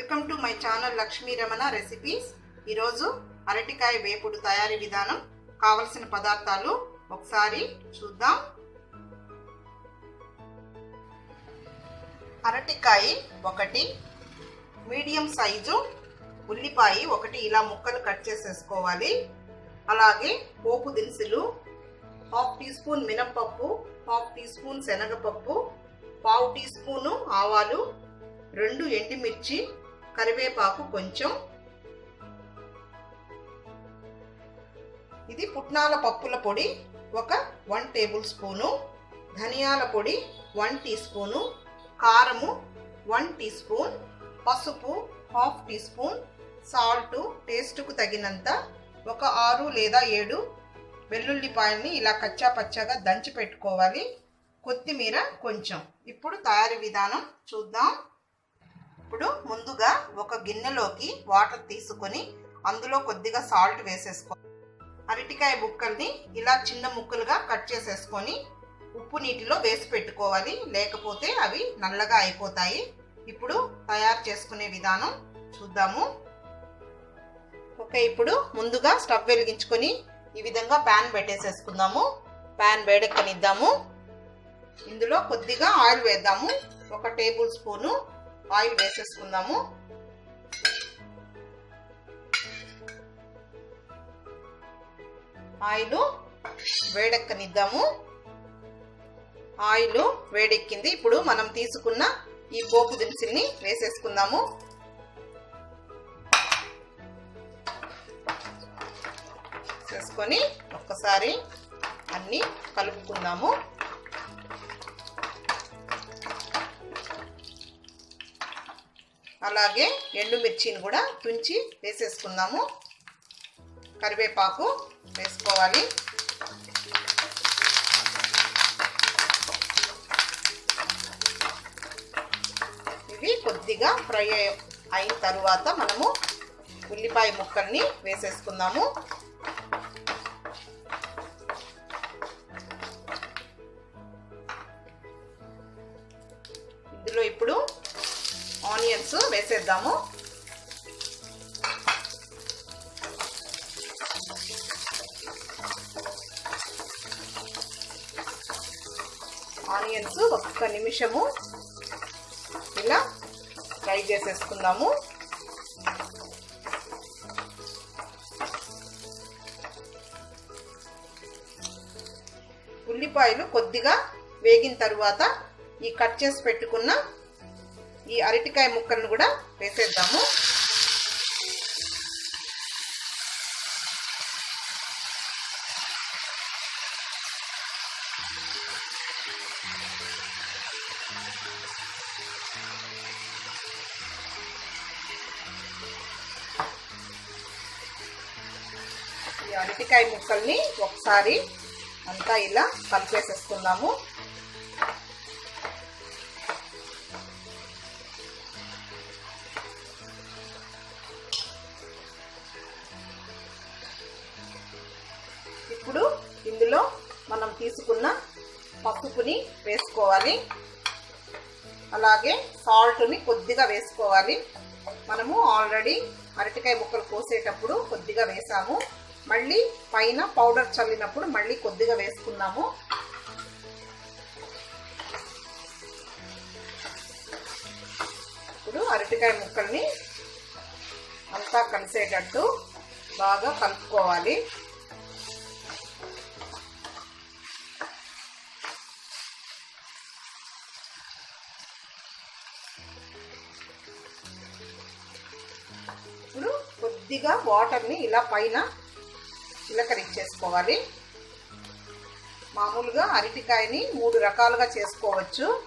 Welcome to my channel Lakshmi Ramana recipes. ఈరోజు అరటికాయ వేపుడు తయారీ విధానం కావలసిన పదార్థాలు ఒకసారి చూద్దాం. అరటికాయ ఒకటి మీడియం సైజు ఉల్లిపాయ ఒకటి ఇలా ముక్కలు కట్ చేసేసుకోవాలి. అలాగే పోపు దినుసులు హాఫ్ టీ స్పూన్ మినప్పప్పు హాఫ్ టీ స్పూన్ శనగపప్పు పావు టీ స్పూను ఆవాలు రెండు ఎండుమిర్చి కరివేపాకు కొంచెం. ఇది పుట్నాల పప్పుల పొడి ఒక వన్ టేబుల్ స్పూను. ధనియాల పొడి వన్ టీ స్పూను. కారము వన్ టీ స్పూన్. పసుపు హాఫ్ టీ స్పూన్. సాల్ట్ టేస్ట్కు తగినంత ఒక ఆరు లేదా ఏడు వెల్లుల్లిపాయల్ని ఇలా కచ్చా పచ్చగా దంచి పెట్టుకోవాలి. కొత్తిమీర కొంచెం. ఇప్పుడు తయారీ విధానం చూద్దాం. ఇప్పుడు ముందుగా ఒక గిన్నెలోకి వాటర్ తీసుకొని అందులో కొద్దిగా సాల్ట్ వేసేసుకో. అరటికాయ ముక్కల్ని ఇలా చిన్న ముక్కలుగా కట్ చేసేసుకొని ఉప్పు నీటిలో వేసి పెట్టుకోవాలి. లేకపోతే అవి నల్లగా అయిపోతాయి. ఇప్పుడు తయారు చేసుకునే విధానం చూద్దాము. ఓకే ఇప్పుడు ముందుగా స్టవ్ వెలిగించుకొని ఈ విధంగా ప్యాన్ పెట్టేసేసుకుందాము. ప్యాన్ వేడెక్కనిద్దాము. ఇందులో కొద్దిగా ఆయిల్ వేద్దాము. ఒక టేబుల్ స్పూను ఆయిల్ వేసేసుకుందాము. ఆయిల్ వేడెక్కనిద్దాము. ఆయిల్ వేడెక్కింది. ఇప్పుడు మనం తీసుకున్న ఈ పోపు దినుసుల్ని వేసేసుకుందాము. వేసుకొని ఒక్కసారి అన్నీ కలుపుకుందాము. అలాగే ఎండుమిర్చిని కూడా తుంచి వేసేసుకుందాము. కరివేపాకు వేసుకోవాలి. ఇవి కొద్దిగా ఫ్రై అయిన తర్వాత మనము ఉల్లిపాయ ముక్కల్ని వేసేసుకుందాము. ఇందులో ఇప్పుడు ఆనియన్స్ వేసేద్దాము. ఆనియన్స్ ఒక్క నిమిషము ఇలా ఫ్రై చేసేసుకుందాము. ఉల్లిపాయలు కొద్దిగా వేగిన తరువాత ఈ కట్ చేసి పెట్టుకున్న ఈ అరటికాయ ముక్కలను కూడా వేసేద్దాము. ఈ అరటికాయ ముక్కల్ని ఒకసారి అంతా ఇలా కలిపేసేసుకుందాము. పసుపుని వేసుకోవాలి. అలాగే సాల్ట్ని కొద్దిగా వేసుకోవాలి. మనము ఆల్రెడీ అరటికాయ ముక్కలు కోసేటప్పుడు కొద్దిగా వేసాము. మళ్ళీ పైన పౌడర్ చల్లినప్పుడు మళ్ళీ కొద్దిగా వేసుకున్నాము. ఇప్పుడు అరటికాయ ముక్కల్ని అంతా కలిసేటట్టు బాగా కలుపుకోవాలి. కొద్దిగా వాటర్ని ఇలా పైన చిలకరించేసుకోవాలి. మామూలుగా అరటికాయని మూడు రకాలుగా చేసుకోవచ్చు.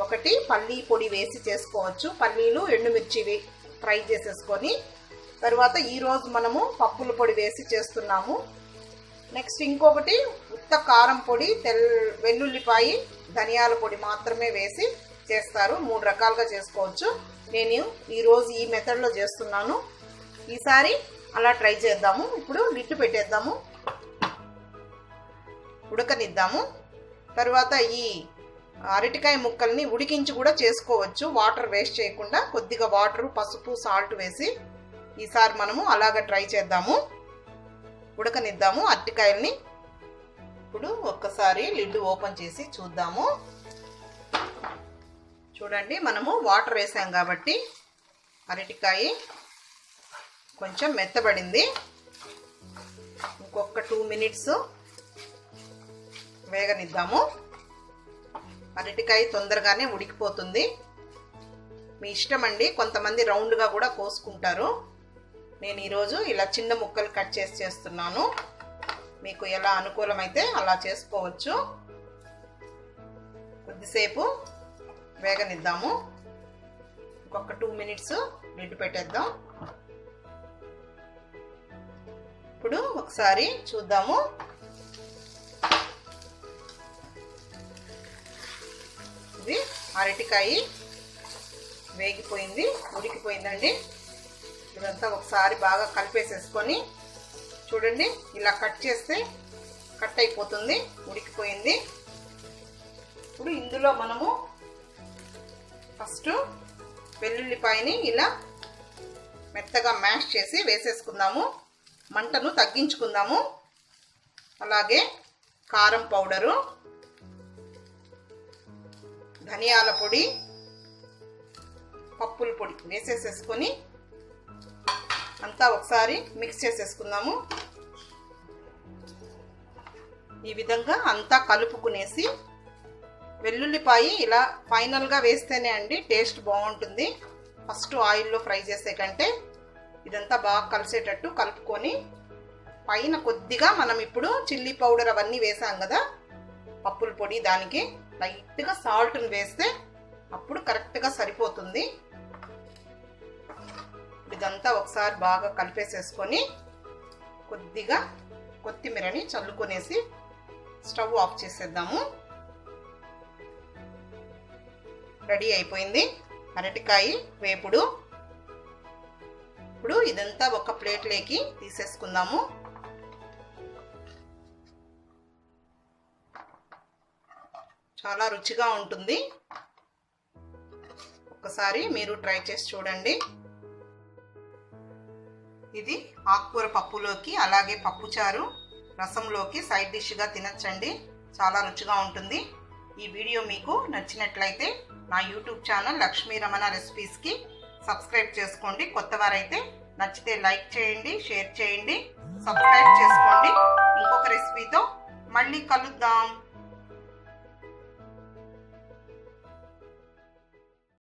ఒకటి పల్లీ పొడి వేసి చేసుకోవచ్చు. పల్లీలు ఎండుమిర్చి ఫ్రై చేసేసుకొని. తర్వాత ఈరోజు మనము పప్పుల పొడి వేసి చేస్తున్నాము. నెక్స్ట్ ఇంకొకటి ఉత్త కారం పొడి తెల్ వెల్లుల్లిపాయ ధనియాల పొడి మాత్రమే వేసి చేస్తారు. మూడు రకాలుగా చేసుకోవచ్చు. నేను ఈరోజు ఈ మెథడ్లో చేస్తున్నాను. ఈసారి అలా ట్రై చేద్దాము. ఇప్పుడు లిట్టు పెట్టేద్దాము. ఉడకనిద్దాము. తర్వాత ఈ అరటికాయ ముక్కల్ని ఉడికించి కూడా చేసుకోవచ్చు. వాటర్ వేస్ట్ చేయకుండా కొద్దిగా వాటర్ పసుపు సాల్ట్ వేసి ఈసారి మనము అలాగ ట్రై చేద్దాము. ఉడకనిద్దాము అరటికాయల్ని. ఇప్పుడు ఒక్కసారి లిడ్ ఓపెన్ చేసి చూద్దాము. చూడండి మనము వాటర్ వేసాం కాబట్టి అరటికాయ కొంచెం మెత్తబడింది. ఇంకొక టూ మినిట్స్ వేగనిద్దాము. అరటికాయ తొందరగానే ఉడికిపోతుంది. మీ ఇష్టం అండి కొంతమంది రౌండ్గా కూడా కోసుకుంటారు. నేను ఈరోజు ఇలా చిన్న ముక్కలు కట్ చేసి చేస్తున్నాను. మీకు ఎలా అనుకూలమైతే అలా చేసుకోవచ్చు. కొద్దిసేపు వేగనిద్దాము. ఇంకొక టూ మినిట్స్ లిడ్ పెట్టేద్దాం. ఇప్పుడు ఒకసారి చూద్దాము. ఇది అరటికాయ వేగిపోయింది ఉడికిపోయిందండి. ఇదంతా ఒకసారి బాగా కలిపేసేసుకొని చూడండి ఇలా కట్ చేస్తే కట్ అయిపోతుంది ఉడికిపోయింది. ఇప్పుడు ఇందులో మనము ఫస్ట్ వెల్లుల్లిపాయని ఇలా మెత్తగా మ్యాష్ చేసి వేసేసుకుందాము. మంటను తగ్గించుకుందాము. అలాగే కారం పౌడరు ధనియాల పొడి పప్పుల పొడి వేసేసేసుకొని అంతా ఒకసారి మిక్స్ చేసేసుకుందాము. ఈ విధంగా అంతా కలుపుకునేసి వెల్లుల్లిపాయ ఇలా ఫైనల్గా వేస్తేనే అండి టేస్ట్ బాగుంటుంది. ఫస్ట్ ఆయిల్లో ఫ్రై చేసే కంటే ఇదంతా బాగా కలిసేటట్టు కలుపుకొని పైన కొద్దిగా మనం ఇప్పుడు చిల్లీ పౌడర్ అవన్నీ వేసాం కదా పప్పుల పొడి దానికి లైట్గా సాల్ట్ని వేస్తే అప్పుడు కరెక్ట్గా సరిపోతుంది. ఇదంతా ఒకసారి బాగా కలిపేసేసుకొని కొద్దిగా కొత్తిమీరని చల్లుకొనేసి స్టవ్ ఆఫ్ చేసేద్దాము. రెడీ అయిపోయింది. అరటికాయ వేపుడు ఇప్పుడు ఇదంతా ఒక ప్లేట్లోకి తీసేసుకుందాము. చాలా రుచిగా ఉంటుంది. ఒకసారి మీరు ట్రై చేసి చూడండి. ఇది ఆకుకూర పప్పులోకి అలాగే పప్పుచారు రసంలోకి సైడ్ డిష్గా తినచ్చండి. చాలా రుచిగా ఉంటుంది. ఈ వీడియో మీకు నచ్చినట్లయితే నా యూట్యూబ్ ఛానల్ లక్ష్మీ రమణ రెసిపీస్కి సబ్స్క్రైబ్ చేసుకోండి. కొత్త వారైతే నచ్చితే లైక్ చేయండి షేర్ చేయండి సబ్స్క్రైబ్ చేసుకోండి. ఇంకొక రెసిపీతో మళ్ళీ కలుద్దాం.